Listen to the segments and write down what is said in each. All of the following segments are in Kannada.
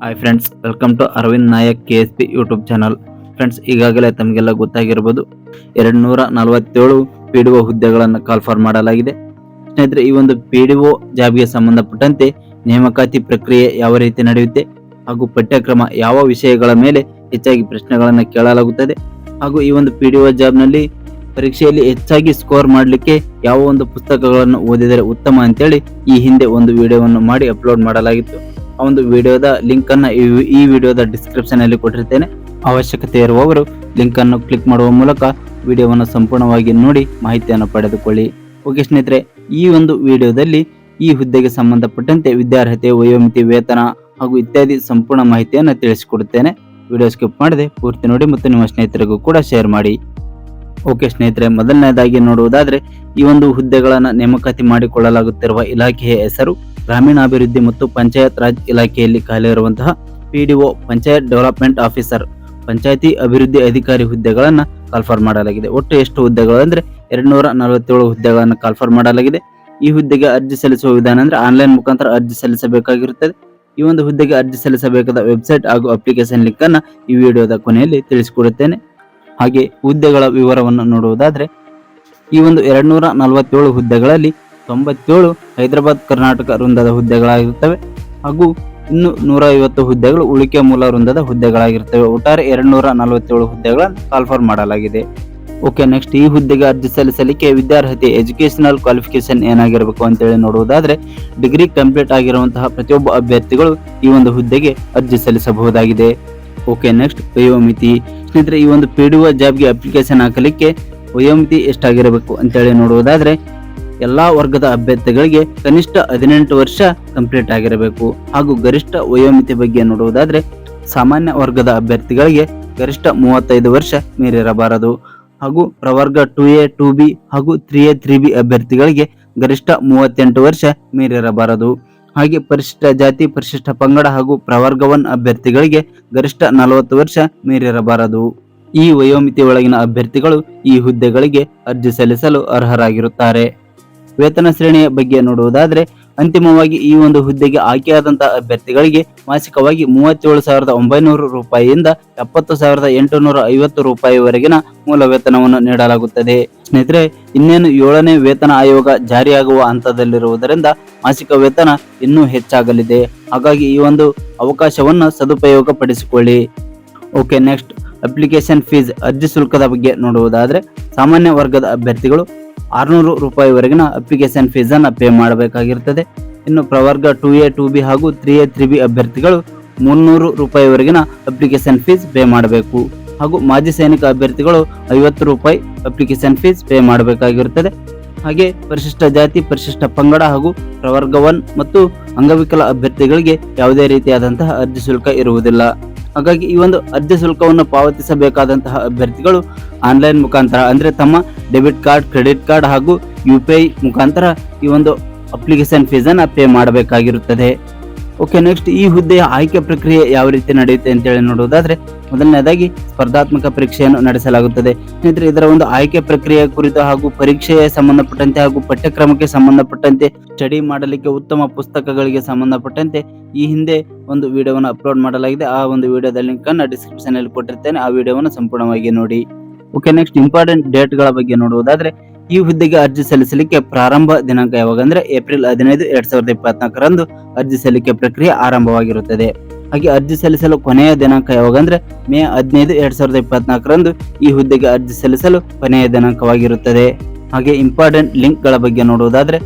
Hi friends welcome to Aravind Nayak K S P YouTube channel friends ಈಗಾಗಲೇ ತಮಗೆಲ್ಲ ಗೊತ್ತಾಗಿರ್ಬೋದು ಎರಡು ನೂರ ನಲವತ್ತೇಳು ಪಿ ಡಿ ಒ ಹುದ್ದೆಗಳನ್ನು ಕಾಲ್ಫಾರ್ ಮಾಡಲಾಗಿದೆ. ಸ್ನೇಹಿತರೆ, ಈ ಒಂದು ಪಿ ಡಿ ಒ ಜಾಬ್ಗೆ ಸಂಬಂಧಪಟ್ಟಂತೆ ನೇಮಕಾತಿ ಪ್ರಕ್ರಿಯೆ ಯಾವ ರೀತಿ ನಡೆಯುತ್ತೆ, ಹಾಗೂ ಪಠ್ಯಕ್ರಮ ಯಾವ ವಿಷಯಗಳ ಮೇಲೆ ಹೆಚ್ಚಾಗಿ ಪ್ರಶ್ನೆಗಳನ್ನು ಕೇಳಲಾಗುತ್ತದೆ, ಹಾಗೂ ಈ ಒಂದು ಪಿ ಡಿ ಒ ಜಾಬ್ನಲ್ಲಿ ಪರೀಕ್ಷೆಯಲ್ಲಿ ಹೆಚ್ಚಾಗಿ ಸ್ಕೋರ್ ಮಾಡಲಿಕ್ಕೆ ಯಾವ ಒಂದು ಪುಸ್ತಕಗಳನ್ನು ಓದಿದರೆ ಉತ್ತಮ ಅಂತೇಳಿ ಈ ಹಿಂದೆ ಒಂದು ವಿಡಿಯೋವನ್ನು ಮಾಡಿ ಅಪ್ಲೋಡ್ ಮಾಡಲಾಗಿತ್ತು. ಆ ಒಂದು ವಿಡಿಯೋದ ಲಿಂಕ್ ಅನ್ನ ಈ- ವಿಡಿಯೋದ ಡಿಸ್ಕ್ರಿಪ್ಷನ್ ಅಲ್ಲಿ ಕೊಟ್ಟಿರ್ತೇನೆ. ಅವಶ್ಯಕತೆ ಇರುವವರು ಲಿಂಕ್ ಅನ್ನು ಕ್ಲಿಕ್ ಮಾಡುವ ಮೂಲಕ ವಿಡಿಯೋವನ್ನು ಸಂಪೂರ್ಣವಾಗಿ ನೋಡಿ ಮಾಹಿತಿಯನ್ನು ಪಡೆದುಕೊಳ್ಳಿ. ಓಕೆ ಸ್ನೇಹಿತರೆ, ಈ ಒಂದು ವಿಡಿಯೋದಲ್ಲಿ ಈ ಹುದ್ದೆಗೆ ಸಂಬಂಧಪಟ್ಟಂತೆ ವಿದ್ಯಾರ್ಹತೆ, ವಯೋಮಿತಿ, ವೇತನ ಹಾಗೂ ಇತ್ಯಾದಿ ಸಂಪೂರ್ಣ ಮಾಹಿತಿಯನ್ನು ತಿಳಿಸಿಕೊಡುತ್ತೇನೆ. ವಿಡಿಯೋ ಸ್ಕಿಪ್ ಮಾಡದೆ ಪೂರ್ತಿ ನೋಡಿ ಮತ್ತು ನಿಮ್ಮ ಸ್ನೇಹಿತರಿಗೂ ಕೂಡ ಶೇರ್ ಮಾಡಿ. ಓಕೆ ಸ್ನೇಹಿತರೆ, ಮೊದಲನೇದಾಗಿ ನೋಡುವುದಾದ್ರೆ ಈ ಒಂದು ಹುದ್ದೆಗಳನ್ನು ನೇಮಕಾತಿ ಮಾಡಿಕೊಳ್ಳಲಾಗುತ್ತಿರುವ ಇಲಾಖೆಯ ಹೆಸರು ಗ್ರಾಮೀಣಾಭಿವೃದ್ಧಿ ಮತ್ತು ಪಂಚಾಯತ್ ರಾಜ್ ಇಲಾಖೆಯಲ್ಲಿ ಖಾಲಿ ಇರುವಂತಹ ಪಿಡಿಒ ಪಂಚಾಯತ್ ಡೆವಲಪ್ಮೆಂಟ್ ಆಫೀಸರ್ ಪಂಚಾಯತಿ ಅಭಿವೃದ್ಧಿ ಅಧಿಕಾರಿ ಹುದ್ದೆಗಳನ್ನು ಕಾಲ್ಫರ್ ಮಾಡಲಾಗಿದೆ. ಒಟ್ಟು ಎಷ್ಟು ಹುದ್ದೆಗಳು ಅಂದರೆ ಎರಡ್ ನೂರ ನಲವತ್ತೇಳು ಹುದ್ದೆಗಳನ್ನು ಕಾಲ್ಫರ್ ಮಾಡಲಾಗಿದೆ. ಈ ಹುದ್ದೆಗೆ ಅರ್ಜಿ ಸಲ್ಲಿಸುವ ವಿಧಾನ ಅಂದರೆ ಆನ್ಲೈನ್ ಮುಖಾಂತರ ಅರ್ಜಿ ಸಲ್ಲಿಸಬೇಕಾಗಿರುತ್ತದೆ. ಈ ಒಂದು ಹುದ್ದೆಗೆ ಅರ್ಜಿ ಸಲ್ಲಿಸಬೇಕಾದ ವೆಬ್ಸೈಟ್ ಹಾಗೂ ಅಪ್ಲಿಕೇಶನ್ ಲಿಂಕ್ ಅನ್ನು ಈ ವಿಡಿಯೋದ ಕೊನೆಯಲ್ಲಿ ತಿಳಿಸಿಕೊಡುತ್ತೇನೆ. ಹಾಗೆ ಹುದ್ದೆಗಳ ವಿವರವನ್ನು ನೋಡುವುದಾದರೆ ಈ ಒಂದು ಎರಡು ನೂರ ನಲವತ್ತೇಳು ಹುದ್ದೆಗಳಲ್ಲಿ ತೊಂಬತ್ತೇಳು ಹೈದರಾಬಾದ್ ಕರ್ನಾಟಕ ವೃಂದದ ಹುದ್ದೆಗಳಾಗಿರುತ್ತವೆ. ಹಾಗೂ ಇನ್ನು ನೂರ ಐವತ್ತು ಹುದ್ದೆಗಳು ಉಳಿಕೆ ಮೂಲ ವೃಂದದ ಹುದ್ದೆಗಳಾಗಿರುತ್ತವೆ. ಒಟ್ಟಾರೆ ಎರಡು ನೂರ ನಲವತ್ತೇಳು ಹುದ್ದೆಗಳನ್ನು ಕಾಲ್ಫರ್ ಮಾಡಲಾಗಿದೆ. ಓಕೆ, ನೆಕ್ಸ್ಟ್ ಈ ಹುದ್ದೆಗೆ ಅರ್ಜಿ ಸಲ್ಲಿಸಲಿಕ್ಕೆ ವಿದ್ಯಾರ್ಹತೆ ಎಜುಕೇಶನಲ್ ಕ್ವಾಲಿಫಿಕೇಶನ್ ಏನಾಗಿರಬೇಕು ಅಂತೇಳಿ ನೋಡುವುದಾದರೆ, ಡಿಗ್ರಿ ಕಂಪ್ಲೀಟ್ ಆಗಿರುವಂತಹ ಪ್ರತಿಯೊಬ್ಬ ಅಭ್ಯರ್ಥಿಗಳು ಈ ಒಂದು ಹುದ್ದೆಗೆ ಅರ್ಜಿ ಸಲ್ಲಿಸಬಹುದಾಗಿದೆ. ಓಕೆ, ನೆಕ್ಸ್ಟ್ ವಯೋಮಿತಿ. ಸ್ನೇಹಿತರೆ, ಈ ಒಂದು ಪಿ ಡಿ ಒ ಜಾಬ್ಗೆ ಅಪ್ಲಿಕೇಶನ್ ಹಾಕಲಿಕ್ಕೆ ವಯೋಮಿತಿ ಎಷ್ಟಾಗಿರಬೇಕು ಅಂತೇಳಿ ನೋಡುವುದಾದ್ರೆ ಎಲ್ಲಾ ವರ್ಗದ ಅಭ್ಯರ್ಥಿಗಳಿಗೆ ಕನಿಷ್ಠ ಹದಿನೆಂಟು ವರ್ಷ ಕಂಪ್ಲೀಟ್ ಆಗಿರಬೇಕು. ಹಾಗೂ ಗರಿಷ್ಠ ವಯೋಮಿತಿ ಬಗ್ಗೆ ನೋಡುವುದಾದ್ರೆ, ಸಾಮಾನ್ಯ ವರ್ಗದ ಅಭ್ಯರ್ಥಿಗಳಿಗೆ ಗರಿಷ್ಠ ಮೂವತ್ತೈದು ವರ್ಷ ಮೀರಿರಬಾರದು. ಹಾಗೂ ಪ್ರವರ್ಗ ಟು ಎ ಟು ಬಿ ಹಾಗೂ ತ್ರೀ ಎ ತ್ರೀ ಬಿ ಅಭ್ಯರ್ಥಿಗಳಿಗೆ ಗರಿಷ್ಠ ಮೂವತ್ತೆಂಟು ವರ್ಷ ಮೀರಿರಬಾರದು. ಹಾಗೆ ಪರಿಶಿಷ್ಟ ಜಾತಿ, ಪರಿಶಿಷ್ಟ ಪಂಗಡ ಹಾಗೂ ಪ್ರವರ್ಗ ಒನ್ ಅಭ್ಯರ್ಥಿಗಳಿಗೆ ಗರಿಷ್ಠ ನಲವತ್ತು ವರ್ಷ ಮೀರಿರಬಾರದು. ಈ ವಯೋಮಿತಿ ಒಳಗಿನ ಅಭ್ಯರ್ಥಿಗಳು ಈ ಹುದ್ದೆಗಳಿಗೆ ಅರ್ಜಿ ಸಲ್ಲಿಸಲು ಅರ್ಹರಾಗಿರುತ್ತಾರೆ. ವೇತನ ಶ್ರೇಣಿಯ ಬಗ್ಗೆ ನೋಡುವುದಾದರೆ, ಅಂತಿಮವಾಗಿ ಈ ಒಂದು ಹುದ್ದೆಗೆ ಆಯ್ಕೆಯಾದಂತಹ ಅಭ್ಯರ್ಥಿಗಳಿಗೆ ಮಾಸಿಕವಾಗಿ ಮೂವತ್ತೇಳು ಸಾವಿರದ ಒಂಬೈನೂರು ರೂಪಾಯಿಯಿಂದ ಎಪ್ಪತ್ತು ಸಾವಿರದ ಎಂಟುನೂರ ಐವತ್ತು ರೂಪಾಯಿವರೆಗಿನ ಮೂಲ ವೇತನವನ್ನು ನೀಡಲಾಗುತ್ತದೆ. ಸ್ನೇಹಿತರೆ, ಇನ್ನೇನು ಏಳನೇ ವೇತನ ಆಯೋಗ ಜಾರಿಯಾಗುವ ಹಂತದಲ್ಲಿರುವುದರಿಂದ ಮಾಸಿಕ ವೇತನ ಇನ್ನೂ ಹೆಚ್ಚಾಗಲಿದೆ. ಹಾಗಾಗಿ ಈ ಒಂದು ಅವಕಾಶವನ್ನು ಸದುಪಯೋಗ ಪಡಿಸಿಕೊಳ್ಳಿ ಓಕೆ, ನೆಕ್ಸ್ಟ್. ಅಪ್ಲಿಕೇಶನ್ ಫೀಸ್ ಅರ್ಜಿ ಶುಲ್ಕದ ಬಗ್ಗೆ ನೋಡುವುದಾದರೆ, ಸಾಮಾನ್ಯ ವರ್ಗದ ಅಭ್ಯರ್ಥಿಗಳು ಆರುನೂರು ರೂಪಾಯಿವರೆಗಿನ ಅಪ್ಲಿಕೇಶನ್ ಫೀಸನ್ನು ಪೇ ಮಾಡಬೇಕಾಗಿರುತ್ತದೆ ಇನ್ನು ಪ್ರವರ್ಗ ಟು ಎ ಟು ಬಿ ಹಾಗೂ ತ್ರೀ ಎ ತ್ರೀ ಬಿ ಅಭ್ಯರ್ಥಿಗಳು ಮುನ್ನೂರು ರೂಪಾಯಿವರೆಗಿನ ಅಪ್ಲಿಕೇಶನ್ ಫೀಸ್ ಪೇ ಮಾಡಬೇಕು. ಹಾಗೂ ಮಾಜಿ ಸೈನಿಕ ಅಭ್ಯರ್ಥಿಗಳು ಐವತ್ತು ರೂಪಾಯಿ ಅಪ್ಲಿಕೇಶನ್ ಫೀಸ್ ಪೇ ಮಾಡಬೇಕಾಗಿರುತ್ತದೆ ಹಾಗೆ ಪರಿಶಿಷ್ಟ ಜಾತಿ, ಪರಿಶಿಷ್ಟ ಪಂಗಡ ಹಾಗೂ ಪ್ರವರ್ಗ ಒನ್ ಮತ್ತು ಅಂಗವಿಕಲ ಅಭ್ಯರ್ಥಿಗಳಿಗೆ ಯಾವುದೇ ರೀತಿಯಾದಂತಹ ಅರ್ಜಿ ಶುಲ್ಕ ಇರುವುದಿಲ್ಲ. ಹಾಗಾಗಿ ಈ ಒಂದು ಅರ್ಜಿ ಶುಲ್ಕವನ್ನು ಪಾವತಿಸಬೇಕಾದಂತಹ ಅಭ್ಯರ್ಥಿಗಳು ಆನ್ಲೈನ್ ಮುಖಾಂತರ, ಅಂದ್ರೆ ತಮ್ಮ ಡೆಬಿಟ್ ಕಾರ್ಡ್, ಕ್ರೆಡಿಟ್ ಕಾರ್ಡ್ ಹಾಗೂ ಯು ಪಿ ಐ ಮುಖಾಂತರ ಈ ಒಂದು ಅಪ್ಲಿಕೇಶನ್ ಫೀಸ್ ಅನ್ನ ಪೇ ಮಾಡಬೇಕಾಗಿರುತ್ತದೆ. ಓಕೆ ನೆಕ್ಸ್ಟ್ ಈ ಹುದ್ದೆಯ ಆಯ್ಕೆ ಪ್ರಕ್ರಿಯೆ ಯಾವ ರೀತಿ ನಡೆಯುತ್ತೆ ಅಂತ ಹೇಳಿ ನೋಡುವುದಾದ್ರೆ, ಮೊದಲನೇದಾಗಿ ಸ್ಪರ್ಧಾತ್ಮಕ ಪರೀಕ್ಷೆಯನ್ನು ನಡೆಸಲಾಗುತ್ತದೆ. ಸ್ನೇಹಿತರೆ, ಇದರ ಒಂದು ಆಯ್ಕೆ ಪ್ರಕ್ರಿಯೆ ಕುರಿತು ಹಾಗೂ ಪರೀಕ್ಷೆಯ ಸಂಬಂಧಪಟ್ಟಂತೆ ಹಾಗೂ ಪಠ್ಯಕ್ರಮಕ್ಕೆ ಸಂಬಂಧಪಟ್ಟಂತೆ ಸ್ಟಡಿ ಮಾಡಲಿಕ್ಕೆ ಉತ್ತಮ ಪುಸ್ತಕಗಳಿಗೆ ಸಂಬಂಧಪಟ್ಟಂತೆ ಈ ಹಿಂದೆ ಒಂದು ವಿಡಿಯೋವನ್ನು ಅಪ್ಲೋಡ್ ಮಾಡಲಾಗಿದೆ. ಆ ಒಂದು ವಿಡಿಯೋದ ಲಿಂಕ್ ಅನ್ನು ಡಿಸ್ಕ್ರಿಪ್ಷನ್ ಅಲ್ಲಿ ಕೊಟ್ಟಿರ್ತೇನೆ. ಆ ವಿಡಿಯೋವನ್ನು ಸಂಪೂರ್ಣವಾಗಿ ನೋಡಿ. ಓಕೆ ನೆಕ್ಸ್ಟ್ ಇಂಪಾರ್ಟೆಂಟ್ ಡೇಟ್ಗಳ ಬಗ್ಗೆ ನೋಡುವುದಾದ್ರೆ ಈ ಹುದ್ದೆಗೆ ಅರ್ಜಿ ಸಲ್ಲಿಸಲಿಕ್ಕೆ ಪ್ರಾರಂಭ ದಿನಾಂಕ ಯಾವಾಗ ಅಂದ್ರೆ ಏಪ್ರಿಲ್ ಹದಿನೈದು, ಎರಡ್ ಸಾವಿರದ ಇಪ್ಪತ್ನಾಲ್ಕರಂದು ಅರ್ಜಿ ಸಲ್ಲಿಕೆ ಪ್ರಕ್ರಿಯೆ ಆರಂಭವಾಗಿರುತ್ತದೆ. ಹಾಗೆ ಅರ್ಜಿ ಸಲ್ಲಿಸಲು ಕೊನೆಯ ದಿನಾಂಕ ಯಾವಾಗ ಅಂದ್ರೆ ಮೇ ಹದಿನೈದು, ಎರಡ್ ಸಾವಿರದ ಇಪ್ಪತ್ನಾಲ್ಕರಂದು ಈ ಹುದ್ದೆಗೆ ಅರ್ಜಿ ಸಲ್ಲಿಸಲು ಕೊನೆಯ ದಿನಾಂಕವಾಗಿರುತ್ತದೆ. ಹಾಗೆ ಇಂಪಾರ್ಟೆಂಟ್ ಲಿಂಕ್ಗಳ ಬಗ್ಗೆ ನೋಡುವುದಾದ್ರೆ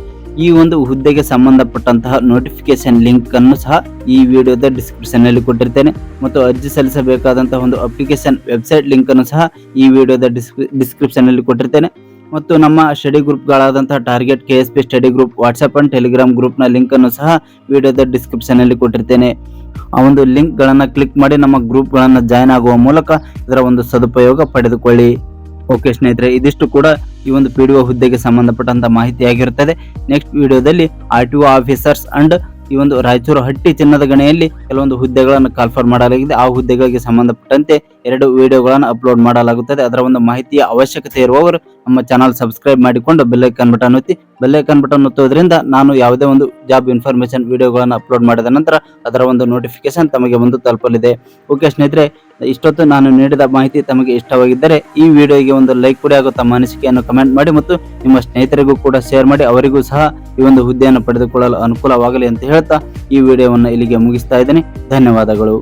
ಈ ಒಂದು ಹುದ್ದೆಗೆ ಸಂಬಂಧಪಟ್ಟಂತಹ ನೋಟಿಫಿಕೇಶನ್ ಲಿಂಕ್ ಅನ್ನು ಸಹ ಈ ವಿಡಿಯೋದ ಡಿಸ್ಕ್ರಿಪ್ಷನ್ನಲ್ಲಿ ಕೊಟ್ಟಿರ್ತೇನೆ. ಮತ್ತು ಅರ್ಜಿ ಸಲ್ಲಿಸಬೇಕಾದಂತಹ ಒಂದು ಅಪ್ಲಿಕೇಶನ್ ವೆಬ್ಸೈಟ್ ಲಿಂಕ್ ಅನ್ನು ಸಹ ಈ ವಿಡಿಯೋದ ಡಿಸ್ಕ್ರಿಪ್ಷನ್ನಲ್ಲಿ ಕೊಟ್ಟಿರ್ತೇನೆ. ಮತ್ತು ನಮ್ಮ study ಗ್ರೂಪ್ಗಳಾದಂತಹ target K S P study group WhatsApp and Telegram ಗ್ರೂಪ್ನ ಲಿಂಕನ್ನು ಸಹ ವಿಡಿಯೋದ ಡಿಸ್ಕ್ರಿಪ್ಷನಲ್ಲಿ ಕೊಟ್ಟಿರ್ತೇನೆ. ಆ ಒಂದು ಲಿಂಕ್ಗಳನ್ನು ಕ್ಲಿಕ್ ಮಾಡಿ ನಮ್ಮ ಗ್ರೂಪ್ಗಳನ್ನು ಜಾಯ್ನ್ ಆಗುವ ಮೂಲಕ ಇದರ ಒಂದು ಸದುಪಯೋಗ ಪಡೆದುಕೊಳ್ಳಿ. ಓಕೆ ಸ್ನೇಹಿತರೆ, ಇದಿಷ್ಟು ಕೂಡ ಈ ಒಂದು ಪಿ ಡಿ ಒ ಹುದ್ದೆಗೆ ಸಂಬಂಧಪಟ್ಟಂತ ಮಾಹಿತಿಯಾಗಿರುತ್ತದೆ ನೆಕ್ಸ್ಟ್ ವಿಡಿಯೋದಲ್ಲಿ R T O officers and ಈ ಒಂದು ರಾಯಚೂರು ಹಟ್ಟಿ ಚಿನ್ನದ ಗಣೆಯಲ್ಲಿ ಕೆಲವೊಂದು ಹುದ್ದೆಗಳನ್ನು ಕಾಲ್ಫರ್ ಮಾಡಲಾಗಿದೆ. ಆ ಹುದ್ದೆಗಳಿಗೆ ಸಂಬಂಧಪಟ್ಟಂತೆ ಎರಡು ವಿಡಿಯೋಗಳನ್ನು ಅಪ್ಲೋಡ್ ಮಾಡಲಾಗುತ್ತದೆ. ಅದರ ಒಂದು ಮಾಹಿತಿಯ ಅವಶ್ಯಕತೆ ಇರುವವರು ನಮ್ಮ ಚಾನಲ್ ಸಬ್ಸ್ಕ್ರೈಬ್ ಮಾಡಿಕೊಂಡು ಬೆಲ್ಲೈಕನ್ ಬಟನ್ ಒತ್ತಿ. ಬೆಲ್ಲೈಕನ್ ಬಟನ್ ಒತ್ತುವುದರಿಂದ ನಾನು ಯಾವುದೇ ಒಂದು ಜಾಬ್ ಇನ್ಫಾರ್ಮೇಷನ್ ವಿಡಿಯೋಗಳನ್ನು ಅಪ್ಲೋಡ್ ಮಾಡಿದ ನಂತರ ಅದರ ಒಂದು ನೋಟಿಫಿಕೇಶನ್ ತಮಗೆ ಬಂದು ತಲುಪಲಿದೆ. ಓಕೆ ಸ್ನೇಹಿತರೆ, ಇಷ್ಟೊತ್ತು ನಾನು ನೀಡಿದ ಮಾಹಿತಿ ತಮಗೆ ಇಷ್ಟವಾಗಿದ್ದರೆ ಈ ವಿಡಿಯೋಗೆ ಒಂದು ಲೈಕ್ ಕೂಡ ಹಾಗೂ ತಮ್ಮ ಅನಿಸಿಕೆಯನ್ನು ಕಮೆಂಟ್ ಮಾಡಿ ಮತ್ತು ನಿಮ್ಮ ಸ್ನೇಹಿತರಿಗೂ ಕೂಡ ಶೇರ್ ಮಾಡಿ. ಅವರಿಗೂ ಸಹ ಈ ಒಂದು ಹುದ್ದೆಯನ್ನು ಪಡೆದುಕೊಳ್ಳಲು ಅನುಕೂಲವಾಗಲಿ ಅಂತ ಹೇಳ್ತಾ ಈ ವಿಡಿಯೋವನ್ನು ಇಲ್ಲಿಗೆ ಮುಗಿಸ್ತಾ ಇದ್ದೀನಿ. ಧನ್ಯವಾದಗಳು.